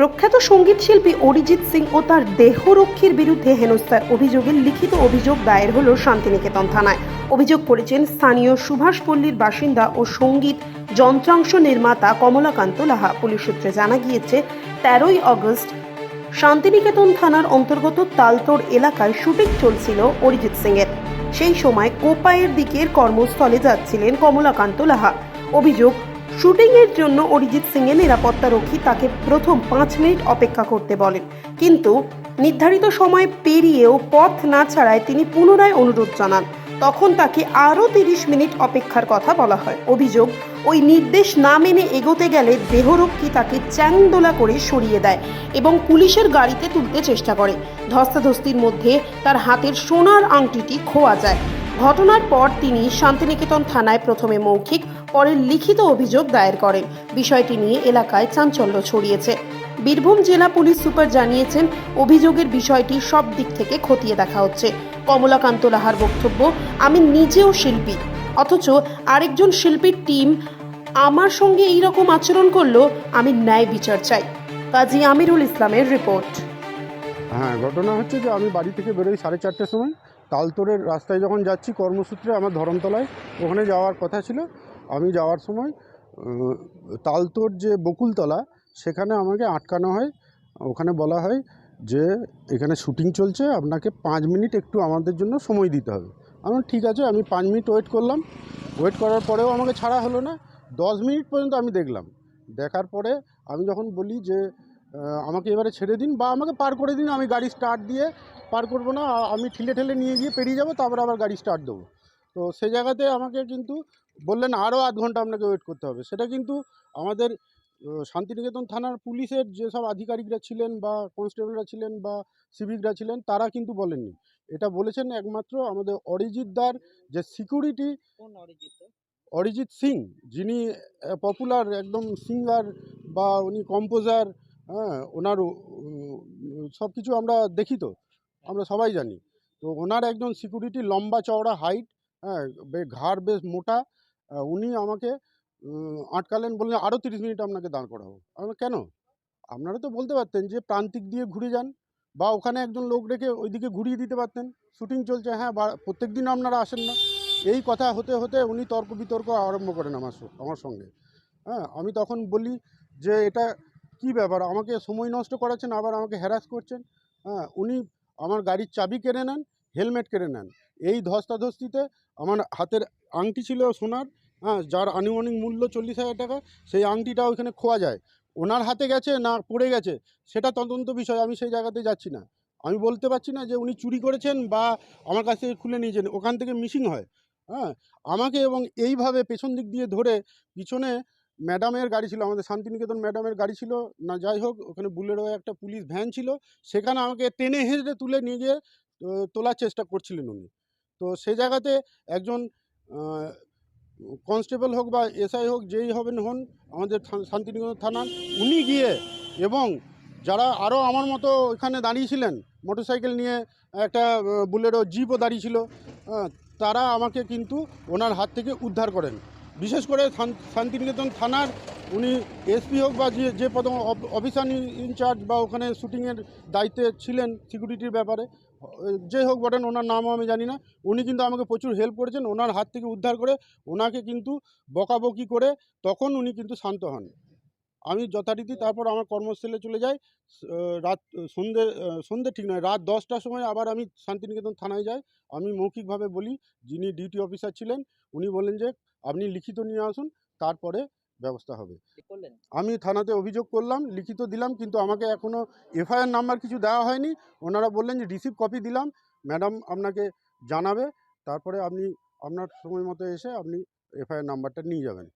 প্রখ্যাত সংগীত শিল্পী অরিজিৎ সিং ও তার দেহরক্ষীর বিরুদ্ধে হেনস্থার অভিযোগে লিখিত অভিযোগ দায়ের হল শান্তিনিকেতন থানায়। অভিযোগ করেছেন স্থানীয় সুভাষপল্লীর বাসিন্দা ও সংগীত যন্ত্রাংশ নির্মাতা কমলাকান্ত লাহা। পুলিশ সূত্রে জানা গিয়েছে, তেরোই অগস্ট শান্তিনিকেতন থানার অন্তর্গত তালতোড় এলাকায় শুটিং চলছিল অরিজিৎ সিংয়ের। সেই সময় কোপায়ের দিকের কর্মস্থলে যাচ্ছিলেন কমলাকান্ত লাহা। অভিযোগ শুটিংয়ের জন্য অরিজিৎ সিংয়ের নিরাপত্তারক্ষী তাকে প্রথম পাঁচ মিনিট অপেক্ষা করতে বলেন। কিন্তু নির্ধারিত সময় পেরিয়েও পথ না ছাড়ায় তিনি পুনরায় অনুরোধ জানান। তখন তাকে আরও তিরিশ মিনিট অপেক্ষার কথা বলা হয়। অভিযোগ, ওই নির্দেশ না মেনে এগোতে গেলে দেহরক্ষী তাকে চ্যাংদোলা করে সরিয়ে দেয় এবং পুলিশের গাড়িতে তুলতে চেষ্টা করে। ধস্তাধস্তির মধ্যে তার হাতের সোনার আংটিটি খোয়া যায়। ঘটনার পর তিনি শান্তিনিকেতন থানায় প্রথমে মৌখিক পরে লিখিত অভিযোগ দায়ের করেন বিষয়টি নিয়ে এলাকায় চাঞ্চল্য ছড়িয়েছে। বীরভূম জেলা পুলিশ সুপার জানিয়েছেন, অভিযোগের বিষয়টি সব দিক থেকে খতিয়ে দেখা হচ্ছে। কমলাকান্ত লাহার বক্তব্য, আমি নিজেও শিল্পী, অথচ আরেকজন শিল্পীর টিম আমার সঙ্গে এই রকম আচরণ করল, আমি ন্যায় বিচার চাই। কাজী আমিরুল ইসলামের রিপোর্ট। হ্যাঁ ঘটনা হচ্ছে যে আমি বাড়ি থেকে বেরোই সাড়ে চারটের সময়। তালতোড়ের রাস্তায় যখন যাচ্ছি কর্মসূত্রে আমার ধরমতলায়, ওখানে যাওয়ার কথা ছিল। আমি যাওয়ার সময় তালতোর যে বকুলতলা, সেখানে আমাকে আটকানো হয়। ওখানে বলা হয় যে, এখানে শুটিং চলছে, আপনাকে পাঁচ মিনিট একটু আমাদের জন্য সময় দিতে হবে। আমার ঠিক আছে, আমি পাঁচ মিনিট ওয়েট করলাম। ওয়েট করার পরেও আমাকে ছাড়া হলো না। দশ মিনিট পর্যন্ত আমি দেখলাম। দেখার পরে আমি যখন বলি যে আমাকে এবারে ছেড়ে দিন বা আমাকে পার করে দিন, আমি গাড়ি স্টার্ট দিয়ে পার করব না আমি ঠেলে ঠেলে নিয়ে গিয়ে পেরিয়ে যাব, তারপর আবার গাড়ি স্টার্ট দেবো। তো সেই জায়গাতে আমাকে কিন্তু বললেন আরও আধ ঘণ্টা আপনাকে ওয়েট করতে হবে। সেটা কিন্তু আমাদের শান্তিনিকেতন থানার পুলিশের যেসব আধিকারিকরা ছিলেন বা কনস্টেবলরা ছিলেন বা সিভিকরা ছিলেন তারা কিন্তু বলেননি। এটা বলেছেন একমাত্র আমাদের অরিজিৎ দার যে সিকিউরিটি অরিজিৎ অরিজিৎ সিং যিনি পপুলার একদম সিঙ্গার বা উনি কম্পোজার হ্যাঁ ওনার সব কিছু আমরা দেখি তো আমরা সবাই জানি। তো ওনার একজন সিকিউরিটি লম্বা চওড়া হাইট হ্যাঁ ঘাড় বেশ মোটা। উনি আমাকে আটকালেন বললেন আরও তিরিশ মিনিট আপনাকে দাঁড় করাবো। আমি কেন? আপনারা তো বলতে পারতেন যে, প্রান্তিক দিয়ে ঘুরে যান বা ওখানে একজন লোক রেখে ওইদিকে ঘুরিয়ে দিতে পারতেন। শুটিং চলছে হ্যাঁ প্রত্যেক দিন আপনারা আসেন না। এই কথা হতে হতে উনি তর্ক বিতর্ক আরম্ভ করেন আমার আমার সঙ্গে। হ্যাঁ আমি তখন বলি যে, এটা কি ব্যাপার? আমাকে সময় নষ্ট করাচ্ছেন, আবার আমাকে হ্যারাস করছেন? হ্যাঁ উনি আমার গাড়ির চাবি কেড়ে নেন হেলমেট কেড়ে নেন। এই ধস্তাধস্তিতে আমার হাতের আংটি ছিল সোনার হ্যাঁ যার আনুমানিক মূল্য চল্লিশ হাজার টাকা, সেই আংটিটা ওইখানে খোয়া যায়। ওনার হাতে গেছে না পড়ে গেছে, সেটা তদন্ত বিষয়, আমি সেই জায়গাতে যাচ্ছি না। আমি বলতে পারছি না যে উনি চুরি করেছেন বা আমার কাছ থেকে খুলে নিয়েছেন, ওখান থেকে মিসিং হয় হ্যাঁ। আমাকে এবং এইভাবে পেছন দিক দিয়ে ধরে পিছনে ম্যাডামের গাড়ি ছিল, আমাদের শান্তিনিকেতন ম্যাডামের গাড়ি ছিল, না যাই হোক, ওখানে বুলেরো একটা পুলিশ ভ্যান ছিল, সেখানে আমাকে টেনে হেঁচড়ে তুলে নিয়ে গিয়ে তোলার চেষ্টা করছিলেন উনি। তো সেই জায়গাতে একজন কনস্টেবল হোক বা এসআই হোক যেই হবেন হন, আমাদের শান্তিনিকেতন থানার, উনি গিয়ে এবং যারা আরও আমার মতো এখানে দাঁড়িয়েছিলেন, মোটরসাইকেল নিয়ে একটা বুলেরো জিপও দাঁড়িয়েছিল তারা আমাকে কিন্তু ওনার হাত থেকে উদ্ধার করেন। বিশেষ করে শান্তিনিকেতন থানার উনি এসপি হোক বা যে যে পদ অফিসার ইনচার্জ বা ওখানে শুটিংয়ের দায়িত্বে ছিলেন সিকিউরিটির ব্যাপারে যে হোক বটেন, ওনার নামও আমি জানি না। উনি কিন্তু আমাকে প্রচুর হেল্প করেছেন, ওনার হাত থেকে উদ্ধার করে ওনাকে কিন্তু বকাবকি করে তখন উনি কিন্তু শান্ত হন। আমি যথারীতি তারপর আমার কর্মস্থলে চলে যাই। রাত, সন্ধে সন্ধে ঠিক নয়, রাত দশটার সময় আবার আমি শান্তিনিকেতন থানায় যাই। আমি মৌখিকভাবে বলি, যিনি ডিউটি অফিসার ছিলেন, উনি বলেন যে, আপনি লিখিত নিয়ে আসুন, তারপরে ব্যবস্থা হবে। আমি থানাতে অভিযোগ করলাম লিখিত দিলাম কিন্তু আমাকে এখনও এফআইআর নাম্বার কিছু দেওয়া হয়নি। ওনারা বললেন যে রিসিভ কপি দিলাম ম্যাডাম আপনাকে জানাবে তারপরে আপনি আপনার সময় মতো এসে আপনি এফআইআর নাম্বারটা নিয়ে যাবেন।